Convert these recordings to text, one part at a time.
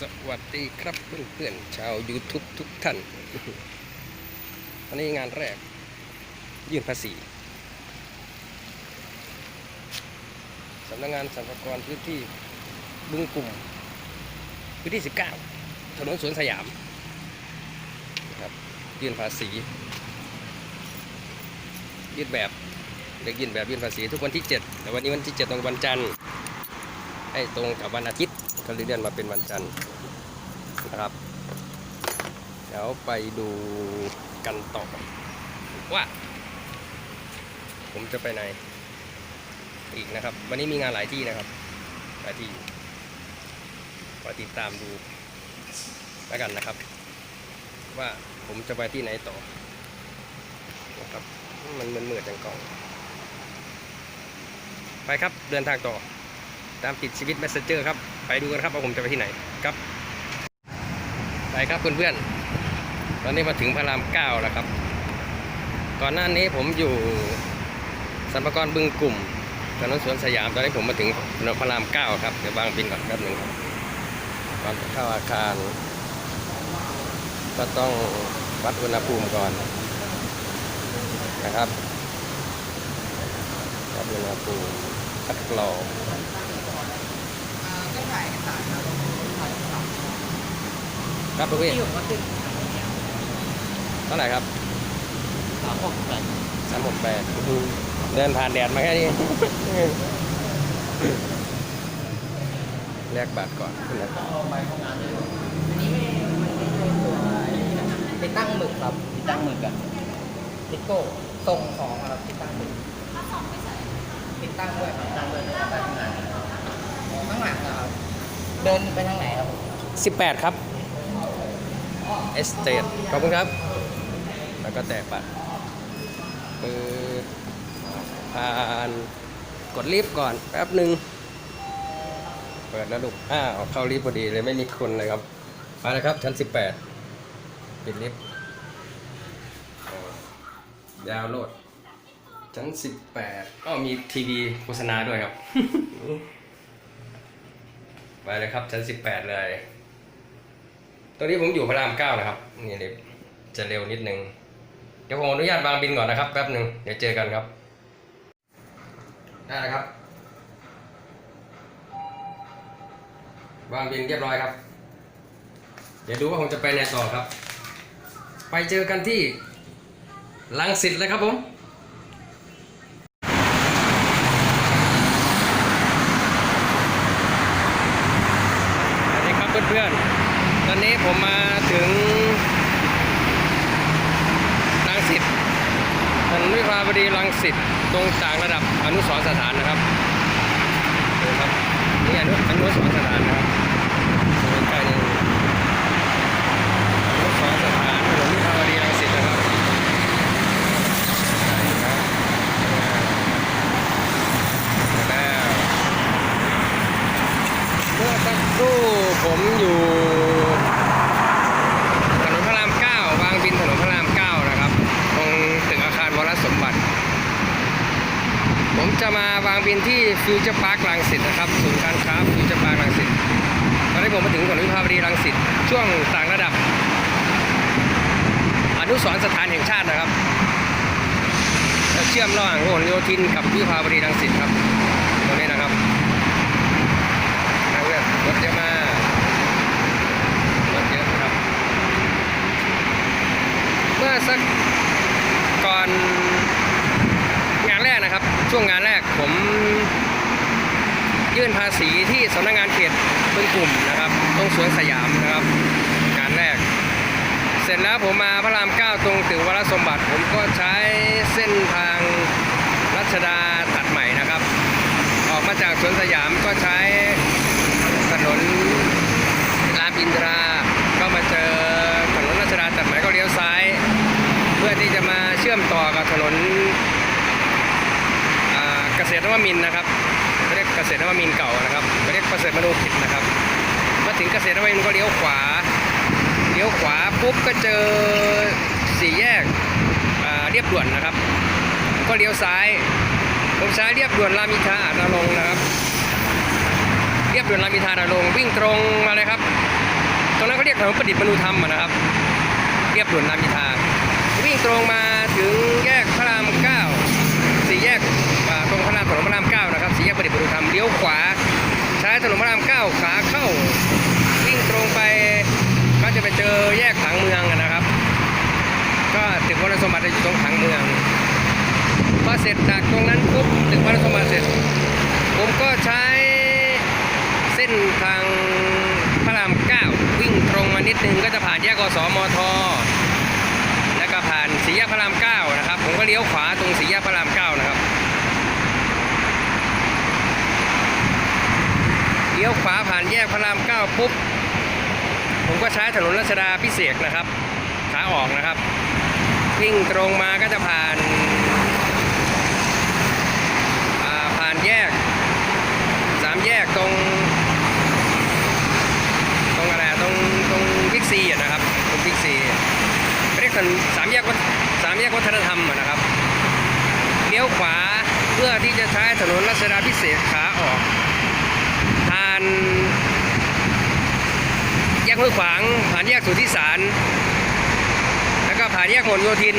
สวัสดีครับเพื่อนๆชาว YouTube ทุกท่านวันนี้งานแรก ยื่นภาษีสำนักงานสรรพากรพื้นที่บึงกลุ่ม พื้นที่ 19 ถนนสวนสยามนะครับยื่นภาษี ยื่นแบบเด็กยื่นแบบยื่นภาษีทุกวันที่ 7 แต่วันนี้วันที่7ตรงวันจันทร์ให้ตรงกับวันอาทิตย์ ก็เลยเลื่อนมาเป็นวันจันทร์นะครับ เดี๋ยวไปดูกันต่อว่า ผมจะไปไหนอีกนะครับ วันนี้มีงานหลายที่นะครับ หลายที่คอยติดตามดูแล้วกันนะครับ ว่าผมจะไปที่ไหนต่อนะครับมันมันเหมือนจังกล่อง ไปครับเดินทางต่อ ตามติดชีวิต Messenger ครับ ไปดูกันครับว่าผมจะไปที่ไหนครับ ไปครับเพื่อนๆตอนนี้มาถึงพระรามเก้าแล้วครับ ก่อนหน้านี้ผมอยู่สัมภากรบึงกลุ่มถนนสวนสยามตอนนี้ผมมาถึงถนนพระรามเก้าครับเดี๋ยววางบินก่อนแป๊บหนึ่งครับก่อนเข้าอาคาร ก็ต้องวัดอุณหภูมิก่อนนะครับวัดอุณหภูมิคัดกรอง ถ่ายเอกสารครับครับลูกพี่ที่ผมก็ตึ้งเท่าไหร่ครับสามหกแปดสามหกแปดเดินผ่านแดดมาแค่นี้ แลกบัตรก่อนนะครับเอาไปห้องน้ำเลยอันนี้ไม่มันไม่ใช่ตัวไปตั้งหมึกครับไปตั้งหมึกอะติโก้ส่งของอะครับติดตั้งหมึกติดตั้งด้วยครับตั้งด้วยแล้วก็ตั้งงานอ๋อ ข้างหลังนะครับ เดินไปทางไหนครับผมสิบแปดครับ เอสเตดขอบคุณครับ แล้วก็แตกบัตรเปิดผ่านกดลิฟต์ก่อนแป๊บหนึ่งเปิดแล้วลูกอ้าวเข้าลิฟต์พอดีเลยไม่มีคนเลยครับมาแล้วครับ ชั้นสิบแปดปิดลิฟต์อ๋อยาวโลดชั้นสิบแปดอ้อมีทีวีโฆษณาด้วยครับ ไปเลยครับชั้นสิบแปดเลยตอนนี้ผมอยู่พระรามเก้านะครับนี่เลยจะเร็วนิดนึงเดี๋ยวผมอนุญาตวางบินก่อนนะครับแป๊บหนึ่งเดี๋ยวเจอกันครับ ได้แล้วครับ วางบินเรียบร้อยครับ เดี๋ยวดูว่าผมจะไปไหนต่อครับ ไปเจอกันที่ลังสิตเลยครับผม สวัสดีครับ เพื่อนๆ ตอนนี้ผมมาถึงรังสิตถนนวิภาวดีรังสิตตรงจากระดับอนุสรสถานนะครับดูครับนี่อนุอนุสรสถานนะครับใกล้ๆนี่อนุสรณ์สถานถนนวิภาวดีรังสิตนะครับใช่ครับมาแล้ว เมื่อสักครู่ ผมอยู่ถนนพระรามเก้าวางบินถนนพระรามเก้านะครับ ตรงตึกอาคารวรสมบัติ ผมจะมาวางบินที่ฟิวเจอร์พาร์คลังสิตนะครับศูนย์การค้าฟิวเจอร์พาร์คลังสิตตอนนี้ผมมาถึงถนนวิภาวดีรังสิตช่วงต่างระดับ อนุสรสถานแห่งชาตินะครับเชื่อมระหว่างพหลโยธินกับวิภาวดีรังสิตครับตรงนี้นะครับ ทางเลือกรถเยอะมากรถเยอะครับ เมื่อสักก่อนงานแรกนะครับ ช่วงงานแรกผมยื่นภาษีที่สำนักงานเขตบึงกลุ่มนะครับ ตรงสวนสยามนะครับ งานแรก เสร็จแล้วผมมาพระรามเก้าตรงตึกวรสมบัติ ผมก็ใช้เส้นทางรัชดาตัดใหม่นะครับ ออกมาจากสวนสยามก็ใช้ถนนรามอินทรา ก็มาเจอถนนรัชดาตัดใหม่ก็เลี้ยวซ้าย เพื่อที่จะ มาเชื่อมต่อกับถนนเกษตรนวมินนะครับเขาเรียกเกษตรนวมินเก่านะครับเขาเรียกเกษตรมนูกิจนะครับมาถึงเกษตรนวมินก็เลี้ยวขวาเลี้ยวขวาปุ๊บก็เจอสี่แยกเรียบด่วนนะครับ ก็เลี้ยวซ้ายผมใช้เรียบด่วนรามินทาอาจนรงนะครับเรียบด่วนรามินทาอาจนรงวิ่งตรงมาเลยครับตรงนั้นเขาเรียกถนนประดิษฐ์มนุธรรมนะครับ เรียบด่วนรามินทาวิ่งตรงมา ขวา ใช้ถนนพระรามเก้าขาเข้า วิ่งตรงไปก็จะไปเจอแยกผังเมืองนะครับ ก็ตึกวัดสมบัติจะอยู่ตรงผังเมืองพอเสร็จจากตรงนั้นปุ๊บตึกวัดสมบัติเสร็จ ผมก็ใช้เส้นทางพระรามเก้าวิ่งตรงมานิดนึงก็จะผ่านแยกกสมทแล้วก็ผ่านสี่แยกพระรามเก้านะครับ ผมก็เลี้ยวขวาตรงสี่แยกพระรามเก้านะครับ เลี้ยวขวาผ่านแยกพระรามเก้าปุ๊บ ผมก็ใช้ถนนรัชดาพิเศษนะครับ ขาออกนะครับ วิ่งตรงมาก็จะผ่านาผ่านแยกสามแยกตรงตรงอะไรตรงตรงบิ๊กซีอะนะครับตรงบิ๊กซีเรียกถนนสามแยกวัฒสามแยกวัฒนธรรมอะนะครับเลี้ยวขวาเพื่อที่จะใช้ถนนรัชดาพิเศษขาออกานแยกห้วยขวาง ผ่านแยกสุทธิสาร แล้วก็ผ่านแยกหนโยธิน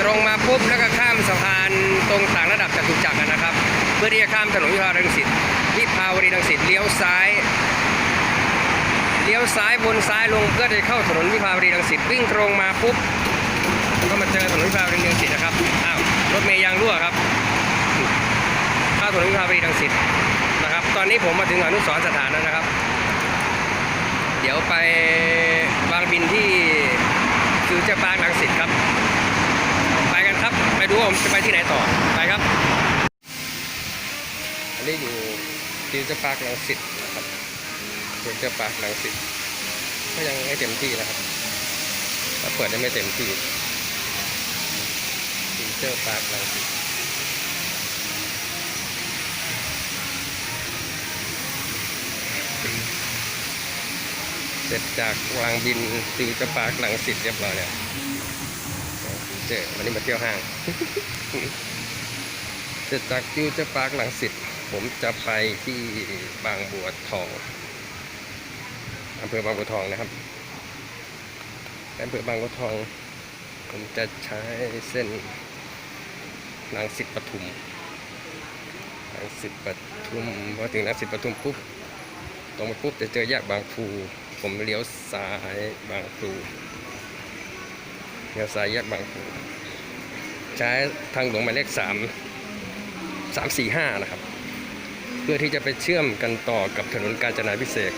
ตรงมาปุ๊บแล้วก็ข้ามสะพานตรงต่างระดับจตุจักรนะครับ เพื่อที่จะข้ามถนนวิภาวดีรังสิตวิภาวดีรังสิตเลี้ยวซ้ายเลี้ยวซ้ายวนซ้ายลงเพื่อจะเข้าถนนวิภาวดีรังสิตวิ่งตรงมาปุ๊บก็มาเจอถนนวิภาวดีรังสิตนะครับอ้าวรถเมย์ยางรั่วครับ เข้าถนนวิภาวดีรังสิต อนนี้ผมมาถึงอนุสรสถานแล้วนะครับ เดี๋ยวไปวางบินที่ฟิวเจอร์พาร์คลังสิตครับ ไปกันครับ ไปดูว่าผมจะไปที่ไหนต่อ ไปครับ อันนี้อยู่ฟิวเจอร์พาร์คลังสิตนะครับฟิวเจอร์พาร์คลังสิตก็ยังไม่เต็มที่นะครับถ้าเปิดได้ไม่เต็มที่ฟิวเจอร์พาร์คลังสิต เสร็จจากวางบินฟิวจอร์พาร์คลังสิตเรียบร้อยแล้วเจอวันนี้มาเที่ยวห้าง เสร็จจากฟิวจอร์พาร์คลังสิตผมจะไปที่บางบัวทองอำเภอบางบัวทองนะครับอำเภอบางบัวทอง ผมจะใช้เส้นหลังสิตปทุมลังสิตปทุมพอถึงลังสิตปทุมปุ๊บตรงไปปุ๊บจะเจอแยกบางพลู ผมเลี้ยวซ้ายบางพลูเลี้ยวซ้ายแยกบางพลูใช้ทางหลวงหมายเลขสามสามสี่ห้านะครับ เพื่อที่จะไปเชื่อมกันต่อกับถนนกาญจนาพิเศษก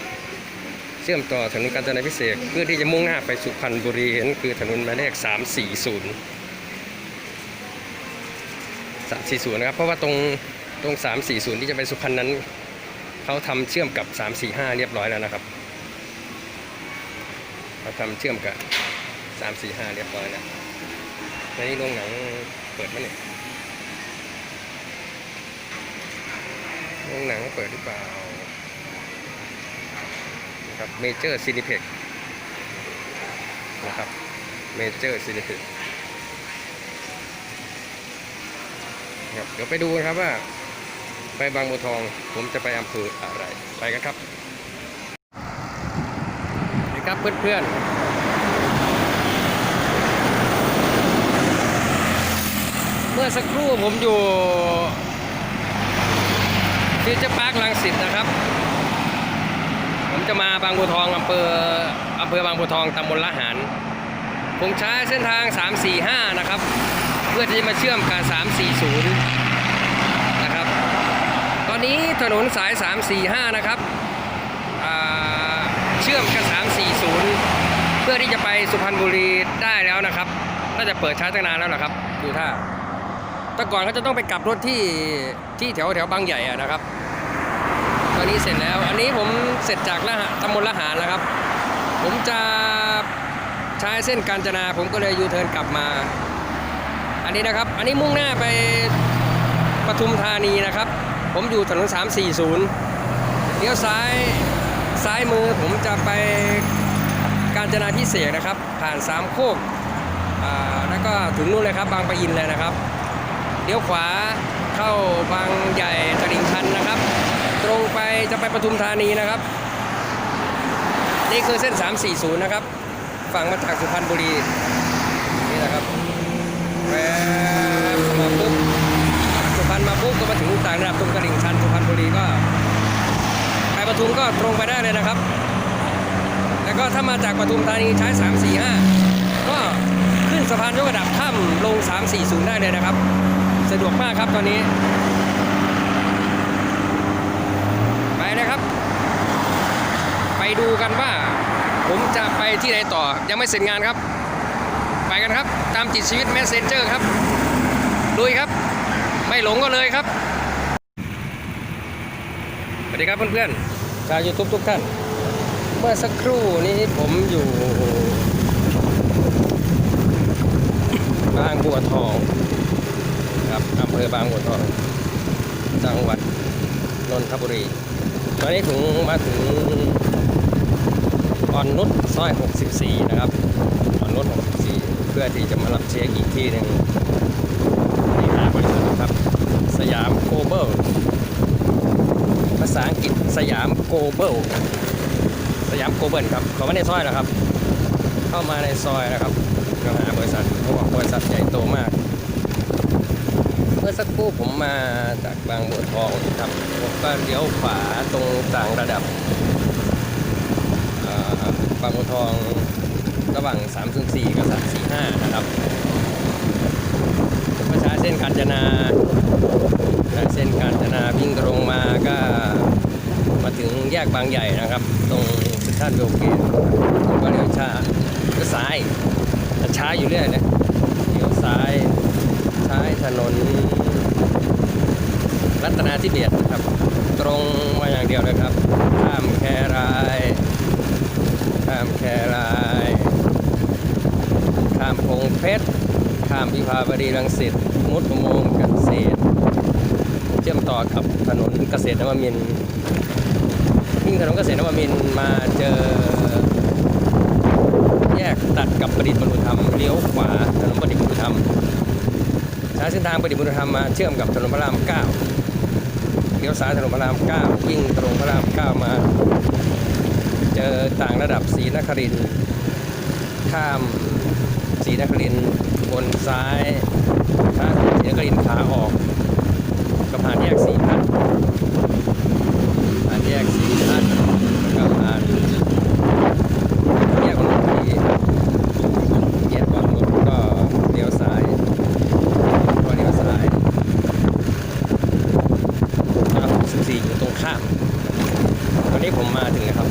เชื่อมต่อถนนกาญจนาพิเศษกเพื่อที่จะมุ่งหน้าไปสุพรรณบุรีนั่นคือถนนหมายเลขสามสี่ศูนย์สามสี่ศูนย์นะครับเพราะว่าตรงตรงสามสี่ศูนย์ที่จะไปสุพรรณนั้นเขาทำเชื่อมกับสามสี่ห้าเรียบร้อยแล้วนะครับ เขาทำเชื่อมกับสามสี่ห้าเรียบร้อยแล้วในนี้โรงหนังเปิดไหมเนี่ยโรงหนังเปิดหรือเปล่านะครับเมเจอร์ซีนิเพ็กนะครับเมเจอร์ซีนิเพ็กครับเดี๋ยวไปดูนะครับว่า ไปบางบัวทองผมจะไปอำเภออะไร ไปกันครับ นี่ครับเพื่อนๆ เมื่อสักครู่ผมอยู่ฟิวเจอร์พาร์คลังสิตนะครับ ผมจะมาบางบัวทองอำเภออำเภอบางบัวทองตำบลละหารผมใช้เส้นทาง 345 นะครับ เพื่อที่จะมาเชื่อมกับ 340 นะครับ ตอนนี้ถนนสาย 345 นะครับเชื่อมกับ อที่จะไปสุพรรณบุรีได้แล้วนะครับ น่าจะเปิดใช้ตั้งนานแล้วนะครับ ดูท่าแต่ก่อนเขาจะต้องไปกลับรถที่ที่แถวแถวบางใหญ่อะนะครับ ตอนนี้เสร็จแล้ว อันนี้ผมเสร็จจากละหะตำบลละหารแล้วครับ ผมจะใช้เส้นกาญจนา ผมก็เลยยูเทิร์นกลับมา อันนี้นะครับ อันนี้มุ่งหน้าไปปทุมธานีนะครับ ผมอยู่ถนน 340เลี้ยวซ้ายซ้ายมือผมจะไป กาญจนาพิเศษนะครับ ผ่านสามโคกแล้วก็ถึงนู่นเลยครับ บางปะอินเลยนะครับเลี้ยวขวาเข้าบางใหญ่ตลิ่งชันนะครับ ตรงไปจะไปปทุมธานีนะครับ นี้คือเส้น 340 นะครับ ฝั่งมาจากสุพรรณบุรี นี่นะครับแวบมาปุ๊บสุพรรณมาปุ๊บก็มาถึงต่างระดับตรงตลิ่งชันสุพรรณบุรีก็ ไปปทุมก็ตรงไปได้เลยนะครับ ก็ถ้ามาจากปทุมธานีใช้ 345 ก็ขึ้นสะพานยกระดับข้ามลง 340 ได้เลยนะครับ สะดวกมากครับตอนนี้ ไปนะครับ ไปดูกันว่า ผมจะไปที่ไหนต่อยังไม่เสร็จงานครับ ไปกันครับ ตามติดชีวิตแมสเซนเจอร์ครับลุยครับ ไม่หลงก็เลยครับสวัสดีครับเพื่อนๆชาวยูทูบทุกท่าน มื่อสักครู่นี้ผมอยู่บางบัวทองครับอำเภอบางบัวทอง จังหวัดนนทบุรี ตอนนี้ถึงมาถึงอ่อนนุชซอย 64 นะครับอ่อนนุช64 เพื่อที่จะมารับเช็คอีกที่หนึ่งนี่หาบริษัทครับ สยามโกลบอลภาษาอังกฤษสยามโกลบอล ยามโกลบอลครับเขาไม่ในซอยนะครับ เข้ามาในซอยนะครับก็หาบริษัทเพราะบริษัทใหญ่โตมาก เมื่อสักครู่ผมมาจากบางบัวทองครับผมก็เลี้ยวขวาตรงต่างระดับบางบัวทองระหว่าง304กับ345นะครับผมก็ใช้เส้นกาญจนาเส้นกาญจนาวิ่งตรงมาก็มาถึงแยกบางใหญ่นะครับ ตรง เซ็นทรัลโยเกตผมก็เลี้ยวช้าเลี้ยวซ้ายแต่ช้าอยู่เรื่อยนะเลี้ยวซ้ายใช้ถนน รัตนาธิเบศนะครับ ตรงมาอย่างเดียวเลยครับข้ามแครายข้ามแครายข้ามพงเพชรข้ามวิภาวดีรังสิตมุดอุโมงค์เกษตร เชื่อมต่อกับถนนเกษตรนวมินทร์ วิ่งถนนเกษตรนวมินมาเจอ แยกตัดกับประดิษฐ์บรรลุธรรมเลี้ยวขวาถนนประดิษฐ์บรรลุธรรมใช้เส้นทางประดิษฐ์บุญธรรมมาเชื่อมกับถนนพระราม9เลี้ยวซ้ายถนนพระราม9วิ่งตรงพระราม9มา เจอต่างระดับศรีนครินข้ามศรีนครินบนซ้ายข้าศรีนครินขาออกก็ผ่านแยกสีพันธุ์ผ่าน แยกสีพันแล้วก็ผ่าแยกคนทีแยกก่อนรถก็เลี้ยวซ้ายก็เลี้ยวซ้ายครับ14อยู่ตรงข้ามวันนี้ผมมาถึงนะครับ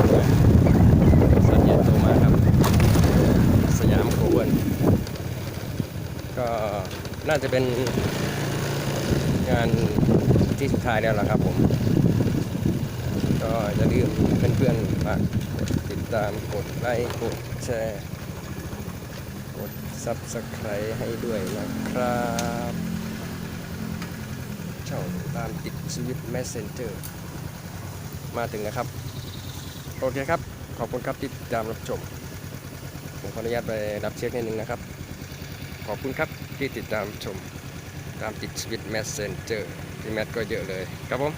สัญญาณโทรมาครับ สยามโคเวนก็น่าจะเป็นงานที่สุดท้ายแล้วล่ะครับผมะลืมเพื่อนๆฝากติดตามกดไลค์กดแชร์กด Subscribe ให้ด้วยนะครับเช่องตามติดชีวิต Messenger มาถึงนะครับ โอเคครับ ขอบคุณครับที่ติดตามรับชมผมขออนุญาตไปรับเช็คนิดนึงนะครับ ขอบคุณครับที่ติดตามชม ตามติดชีวิต Messenger ที่แมทก็เยอะเลยครับผม